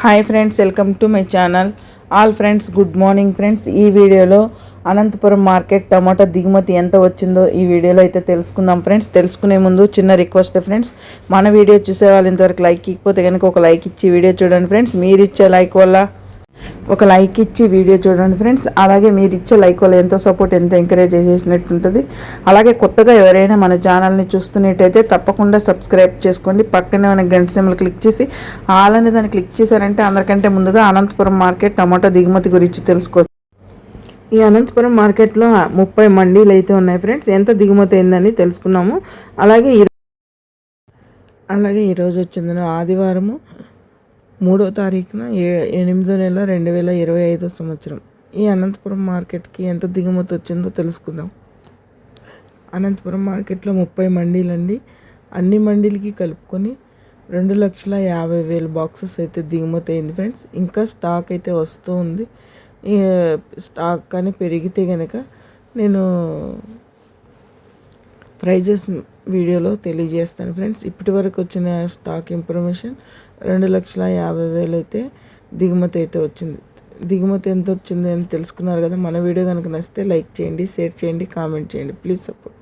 Hi friends welcome to my channel all friends good morning friends ఈ వీడియోలో Anantapuram market టమాటా దిగుమతి ఎంత వచ్చిందో ఈ వీడియోలో అయితే తెలుసుకుందాం ఫ్రెండ్స్ తెలుసుకునే ముందు చిన్న రిక్వెస్ట్ ఫ్రెండ్స్ మన వీడియో చూసే వాళ్ళు ఇంతవరకు లైక్ ఇకపోతే కనుక ఒక లైక్ ఇచ్చి వీడియో చూడండి ఫ్రెండ్స్ మీరు ఇచ్చే లైక్ వల్ల ఒక లైక్ ఇచ్చి వీడియో చూడండి ఫ్రెండ్స్. అలాగే మీరు ఇచ్చే లైక్ వల్ల ఎంతో సపోర్ట్ ఎంత ఎంకరేజ్ చేసేసినట్టు ఉంటుంది అలాగే కొత్తగా ఎవరైనా మన ఛానల్ని చూస్తున్నట్టయితే తప్పకుండా సబ్స్క్రైబ్ చేసుకోండి. పక్కనే మన గంట సిమ్లు క్లిక్ చేసి ఆల్ అనే దాన్ని క్లిక్ చేశారంటే అందరికంటే ముందుగా అనంతపురం మార్కెట్ టమాటా దిగుమతి గురించి తెలుసుకోవచ్చు ఈ అనంతపురం మార్కెట్లో ముప్పై మండీలు అయితే ఉన్నాయి ఫ్రెండ్స్. ఎంత దిగుమతి అయిందని తెలుసుకున్నాము. అలాగే ఈ అలాగే ఈరోజు వచ్చింది ఆదివారము మూడో తారీఖున ఏ ఎనిమిదో నెల రెండు వేల ఇరవై ఐదో సంవత్సరం. ఈ అనంతపురం మార్కెట్కి ఎంత దిగుమతి వచ్చిందో తెలుసుకుందాం. అనంతపురం మార్కెట్లో ముప్పై మండీలండి. అన్ని మండీలకి కలుపుకొని రెండు లక్షల యాభై వేల బాక్సెస్ అయితే దిగుమతి అయింది ఫ్రెండ్స్. ఇంకా స్టాక్ అయితే వస్తూ ఉంది. స్టాక్ కానీ పెరిగితే కనుక నేను ప్రైజెస్ వీడియోలో తెలియజేస్తాను ఫ్రెండ్స్. ఇప్పటి వరకు వచ్చిన స్టాక్ ఇన్ఫర్మేషన్ రెండు లక్షల యాభై వేలు అయితే దిగుమతి అయితే వచ్చింది. దిగుమతి ఎంత వచ్చింది అని తెలుసుకున్నారు కదా మన వీడియో కనుక నచ్చితే లైక్ చేయండి షేర్ చేయండి కామెంట్ చేయండి. Please support.